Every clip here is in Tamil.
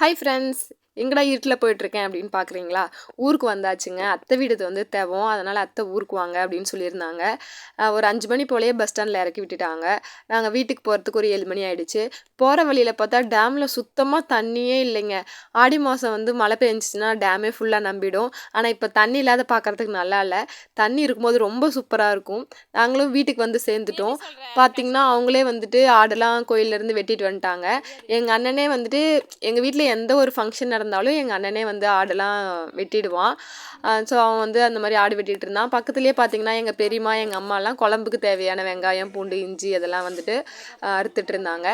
Hi, friends. எங்கடா இருட்டில் போயிட்டுருக்கேன் அப்படின்னு பார்க்குறீங்களா ஊருக்கு வந்தாச்சுங்க. அத்தை வீடு வந்து தேவோம். அதனால் அத்தை ஊருக்கு வாங்க அப்படின்னு சொல்லியிருந்தாங்க. ஒரு அஞ்சு மணி போலயே பஸ் ஸ்டாண்டில் இறக்கி விட்டுட்டாங்க. நாங்கள் வீட்டுக்கு போகிறதுக்கு ஒரு ஏழு மணி ஆயிடுச்சு. போகிற வழியில் பார்த்தா டேமில் சுத்தமாக தண்ணியே இல்லைங்க. ஆடி மாதம் வந்து மழை பெஞ்சிச்சுன்னா டேமே ஃபுல்லாக நம்பிடும். ஆனால் இப்போ தண்ணி இல்லாத பார்க்குறதுக்கு நல்லா இல்லை. தண்ணி இருக்கும்போது ரொம்ப சூப்பராக இருக்கும். நாங்களும் வீட்டுக்கு வந்து சேர்ந்துட்டோம். பார்த்திங்கன்னா அவங்களே வந்துட்டு ஆடெல்லாம் கோயிலேருந்து வெட்டிட்டு வந்துட்டாங்க. எங்கள் அண்ணனே வந்துட்டு எங்கள் வீட்டில் எந்த ஒரு ஃபங்க்ஷன் இருந்தாலும் எங்கள் அண்ணனே வந்து ஆடெல்லாம் வெட்டிடுவான். ஸோ அவன் வந்து அந்த மாதிரி ஆடு வெட்டிகிட்டு இருந்தான். பக்கத்துலேயே பார்த்தீங்கன்னா எங்கள் பெரியம்மா எங்கள் அம்மாலாம் குழம்புக்கு தேவையான வெங்காயம் பூண்டு இஞ்சி அதெல்லாம் வந்துட்டு அறுத்துட்டு இருந்தாங்க.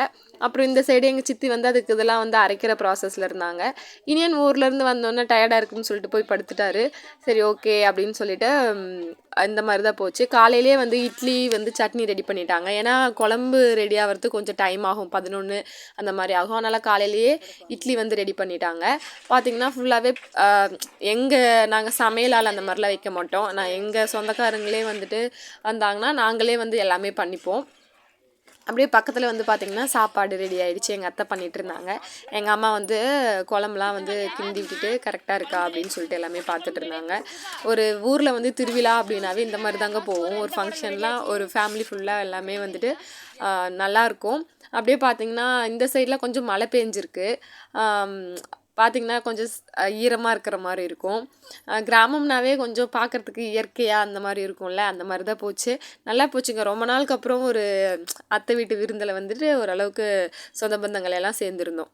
அப்புறம் இந்த சைடு எங்கள் சித்தி வந்து அதுக்கு இதெல்லாம் வந்து அரைக்கிற ப்ராசஸில் இருந்தாங்க. இனியன் ஊர்லேருந்து வந்தோன்னே டயர்டாக இருக்குன்னு சொல்லிட்டு போய் படுத்துட்டாரு. சரி ஓகே அப்படின்னு சொல்லிட்டு இந்த மாதிரி தான் போச்சு. காலையிலேயே வந்து இட்லி வந்து சட்னி ரெடி பண்ணிட்டாங்க. ஏன்னா குழம்பு ரெடி ஆகிறதுக்கு கொஞ்சம் டைம் ஆகும். பதினொன்று அந்த மாதிரி ஆகும். அதனால் காலையிலேயே இட்லி வந்து ரெடி பண்ணிட்டாங்க. பார்த்தீங்கன்னா ஃபுல்லாகவே எங்கள் நாங்கள் சமையலால் அந்த மாதிரிலாம் வைக்க மாட்டோம். நான் எங்கள் சொந்தக்காரங்களே வந்துட்டு வந்தாங்கன்னா நாங்களே வந்து எல்லாமே பண்ணிப்போம். அப்படியே பக்கத்தில் வந்து பார்த்திங்கன்னா சாப்பாடு ரெடி ஆகிடுச்சு எங்கள் அத்தை பண்ணிகிட்டு இருந்தாங்க. எங்கள் அம்மா வந்து குழம்புலாம் வந்து கிண்டி விட்டுட்டு கரெக்டாக இருக்கா அப்படின்னு சொல்லிட்டு எல்லாமே பார்த்துட்டு இருந்தாங்க. ஒரு ஊரில் வந்து திருவிழா அப்படின்னாவே இந்த மாதிரி தாங்க போவோம் ஒரு ஃபங்க்ஷன்லாம் ஒரு ஃபேமிலி ஃபுல்லாக எல்லாமே வந்துட்டு நல்லாயிருக்கும் அப்படியே பார்த்தீங்கன்னா இந்த சைடில் கொஞ்சம் மழை பெஞ்சிருக்கு. பார்த்திங்கன்னா கொஞ்சம் ஈரமாக இருக்கிற மாதிரி இருக்கும். கிராமம்னாவே கொஞ்சம் பார்க்குறதுக்கு இயற்கையாக அந்த மாதிரி இருக்கும்ல அந்த மாதிரி தான் போச்சு. நல்லா போச்சுங்க. ரொம்ப நாளுக்கு அப்புறம் ஒரு அத்தை வீட்டு விருந்தில் வந்துட்டு ஓரளவுக்கு சொந்த பந்தங்கள் எல்லாம் சேர்ந்துருந்தோம்.